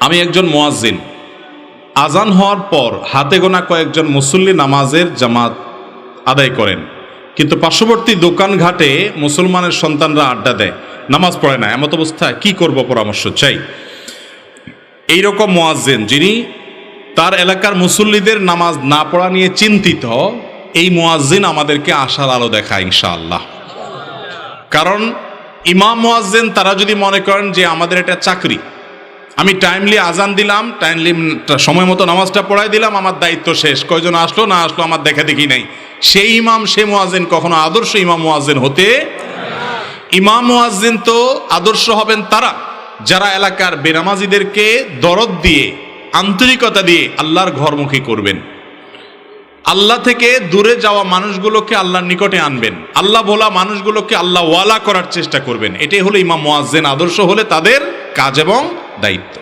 আমি একজন মোয়াজ্জিন। আজান হওয়ার পর হাতে গোনা কয়েকজন মুসল্লি নামাজের জামাত আদায় করেন। কিন্তু পার্শ্ববর্তী দোকানঘাটে মুসলমানের সন্তানরা আড্ডা দেয়। নামাজ পড়ে না, এমত অবস্থায় কি করব পরামর্শ চাই? এইরকম মোয়াজ্জেন যিনি তার এলাকার মুসল্লিদের নামাজ না পড়া নিয়ে চিন্তিত, এই মোয়াজ্জিন আমাদেরকে আশার আলো দেখায় ইনশাআল্লাহ। কারণ ইমাম মোয়াজ্জেন, তারা যদি মনে করেন যে আমাদের এটা চাকরি আমি টাইমলি আজান দিলাম টাইমলি সময় মতো নামাজটা পড়াই দিলাম, আমার দায়িত্ব শেষ। কয়জন আসলো, না আসলো, আমার দেখা দেখি নাই। সেই ইমাম, সে মোয়াজেন কখনো আদর্শ ইমাম মোয়াজেন হতে ইমাম মোয়াজ্জিন তো আদর্শ হবেন তারা। যারা এলাকার বেনামাজিদেরকে দরদ দিয়ে, আন্তরিকতা দিয়ে আল্লাহর ঘরমুখী করবেন। আল্লাহ থেকে দূরে যাওয়া মানুষগুলোকে আল্লাহর নিকটে আনবেন। আল্লাহ বলা মানুষগুলোকে আল্লাহ ওয়ালা করার চেষ্টা করবেন। এটাই হলো ইমাম মোয়াজ্জেন আদর্শ হলে তাদের কাজ এবং দায়িত্ব।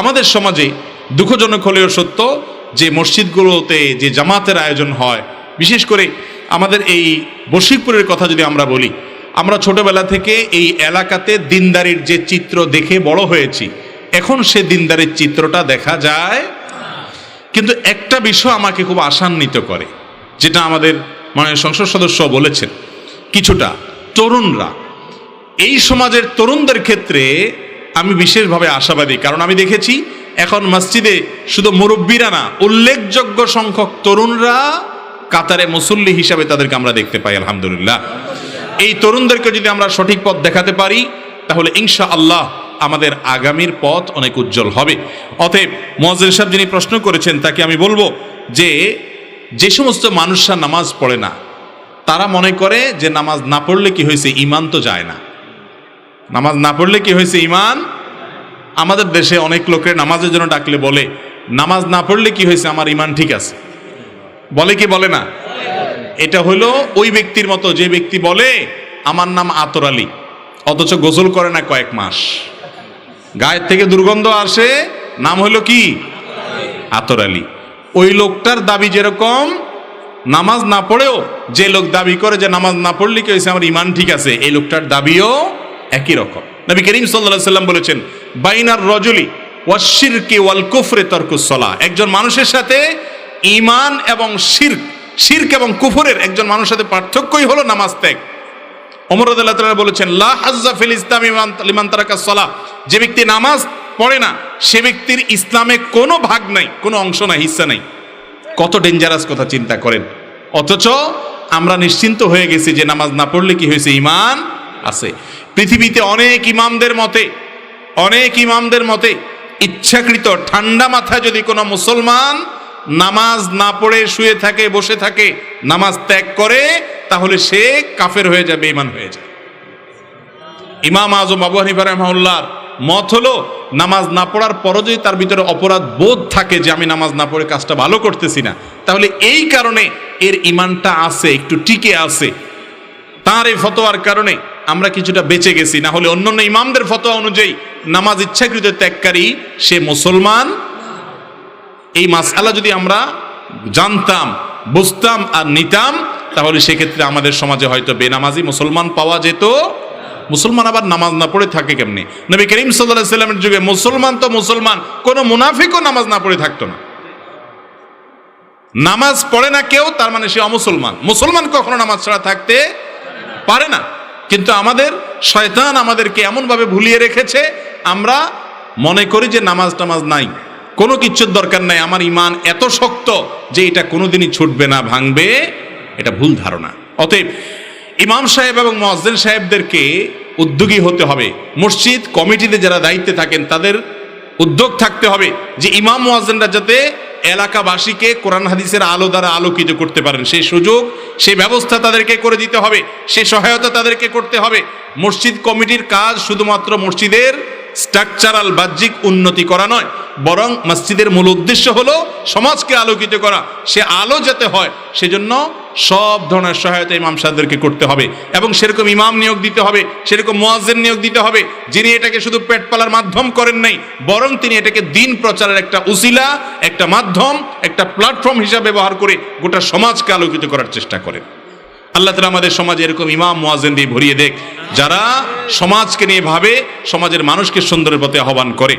আমাদের সমাজে দুঃখজনক হলেও সত্য যে মসজিদগুলোতে যে জামাতের আয়োজন হয়, বিশেষ করে আমাদের এই বশিকপুরের কথা যদি আমরা বলি, আমরা ছোটবেলা থেকে এই এলাকাতে দিনদারির যে চিত্র দেখে বড় হয়েছি, এখন সে দিনদারির চিত্রটা দেখা যায়। কিন্তু একটা বিষয় আমাকে খুব আশান্বিত করে, যেটা আমাদের মাননীয় সংসদ সদস্য বলেছেন, কিছুটা তরুণরা। এই সমাজের তরুণদের ক্ষেত্রে আমি বিশেষভাবে আশাবাদী, কারণ আমি দেখেছি এখন মসজিদে শুধু মুরব্বীরা না, উল্লেখযোগ্য সংখ্যক তরুণরা কাতারে মুসল্লি হিসাবে তাদেরকে আমরা দেখতে পাই, আলহামদুলিল্লাহ। এই তরুণদেরকে যদি আমরা সঠিক পথ দেখাতে পারি, তাহলে ইনশা আল্লাহ আমাদের আগামীর পথ অনেক উজ্জ্বল হবে। অতএব মজের সাহেব যিনি প্রশ্ন করেছেন, তাকে আমি বলব যে যে সমস্ত মানুষরা নামাজ পড়ে না, তারা মনে করে যে নামাজ না পড়লে কি হয়েছে ইমান তো যায় না। নামাজ না পড়লে কি হয়েছে ইমান আমাদের দেশে অনেক লোকের নামাজের জন্য ডাকলে বলে, নামাজ না পড়লে কি হয়েছে? আমার ইমান ঠিক আছে। বলে কি বলে না? এটা হলো ওই ব্যক্তির মতো, যে ব্যক্তি বলে, আমার নাম আতর আলী। অথচ গোসল করে না কয়েক মাস। গায়ের থেকে দুর্গন্ধ আসে, নাম হলো কি? আতর আলী। ওই লোকটার দাবি যেরকম, নামাজ না পড়েও যে লোক দাবি করে যে নামাজ না পড়লে কি হয়েছে? আমার ইমান ঠিক আছে। এই লোকটার দাবিও একই রকম। নবী করিম সাল্লাহ সাল্লাম বলেছেন, বাইনার রজলি ওয়াশিরকে ওয়াল কুফরে তর্কুসলা একজন মানুষের সাথে ইমান এবং শির্ক শির্ক এবং কুফরের একজন মানুষের সাথে পার্থক্যই হলো নামাজ ত্যাগ। ওমর রাদিয়াল্লাহু তাআলা বলেছেন, লা হাজ্জা ফিল ইসলামি লিমান তারাকা সলা যে ব্যক্তি নামাজ পড়ে না, সে ব্যক্তির ইসলামে কোনো ভাগ নাই, কোনো অংশ নাই হিস্সা নাই। কত ডেঞ্জারাস কথা চিন্তা করেন। অথচ আমরা নিশ্চিন্ত হয়ে গেছি যে নামাজ না পড়লে কি হয়েছে? ইমান আছে। পৃথিবীতে অনেক ইমামদের মতে, অনেক ইমামদের মতে ইচ্ছাকৃত ঠান্ডা মাথায় যদি কোনো মুসলমান নামাজ না পড়ে, শুয়ে থাকে, বসে থাকে, নামাজ ত্যাগ করে, তাহলে সে কাফের হয়ে যাবে ইমান হয়ে যায়। ইমাম আজম আবু হানিফা রহমাউল্লাহর মত হলো, নামাজ না পড়ার পরও যদি তার ভিতরে অপরাধ বোধ থাকে যে আমি নামাজ না পড়ে কাজটা ভালো করতেছি না, তাহলে এই কারণে এর ইমানটা আছে, একটু টিকে আছে। তার এই ফতোয়ার কারণে আমরা কিছুটা বেঁচে গেছি, না হলে অন্যান্য ইমামদের ফতোয়া অনুযায়ী নামাজ ইচ্ছাকৃত ত্যাগকারী সে মুসলমান। এই মাসালা যদি আমরা জানতাম, বুঝতাম আর নিতাম, তাহলে সেক্ষেত্রে আমাদের সমাজে হয়তো বেনামাজি মুসলমান পাওয়া যেত। মুসলমান আবার নামাজ না পড়ে থাকে কেমনি? নবী করিম সাল্লাহ সাল্লামের যুগে মুসলমান তো মুসলমান, কোনো মুনাফিকও নামাজ না পড়ে থাকতো না। নামাজ পড়ে না কেউ, তার মানে সে অমুসলমান। মুসলমান কখনো নামাজ ছাড়া থাকতে পারে না। কিন্তু আমাদের শয়তান আমাদেরকে এমনভাবে ভুলিয়ে রেখেছে, আমরা মনে করি যে নামাজ টামাজ নাই। কোনো কিচ্ছুর দরকার নাই। আমার ইমান এত শক্ত যে এটা কোনোদিনই ছুটবে না, ভাঙবে। এটা ভুল ধারণা। অতএব ইমাম সাহেব এবং মহাজেন সাহেবদেরকে উদ্যোগী হতে হবে। মসজিদ কমিটিতে যারা দায়িত্বে থাকেন, তাদের উদ্যোগ থাকতে হবে যে ইমাম মোয়াজেনরা যাতে এলাকাবাসীকে কোরআন হাদিসের আলো দ্বারা আলোকিত করতে পারেন। সেই সুযোগ, সেই ব্যবস্থা তাদেরকে করে দিতে হবে, সেই সহায়তা তাদেরকে করতে হবে। মসজিদ কমিটির কাজ শুধুমাত্র মসজিদের স্ট্রাকচারাল বাহ্যিক উন্নতি করা নয় বরং মসজিদের মূল উদ্দেশ্য হলো সমাজকে আলোকিত করা। সে আলো যাতে হয়, সেজন্য সব ধরনের সহায়তা ইমাম সাহেবদেরকে করতে হবে। এবং সেরকম ইমাম নিয়োগ দিতে হবে, সেরকম মোয়াজ্জেন নিয়োগ দিতে হবে, যিনি এটাকে শুধু পেট পালার মাধ্যম করেন নাই, বরং তিনি এটাকে দিন প্রচারের একটা উসিলা, একটা মাধ্যম, একটা প্ল্যাটফর্ম হিসাবে ব্যবহার করে গোটা সমাজকে আলোকিত করার চেষ্টা করেন। আল্লাহ তালা আমাদের সমাজে এরকম ইমাম মোয়াজেন দিয়ে ভরিয়ে দেখ, যারা সমাজকে নিয়ে ভাবে, সমাজের মানুষকে সুন্দরের পথে আহ্বান করে।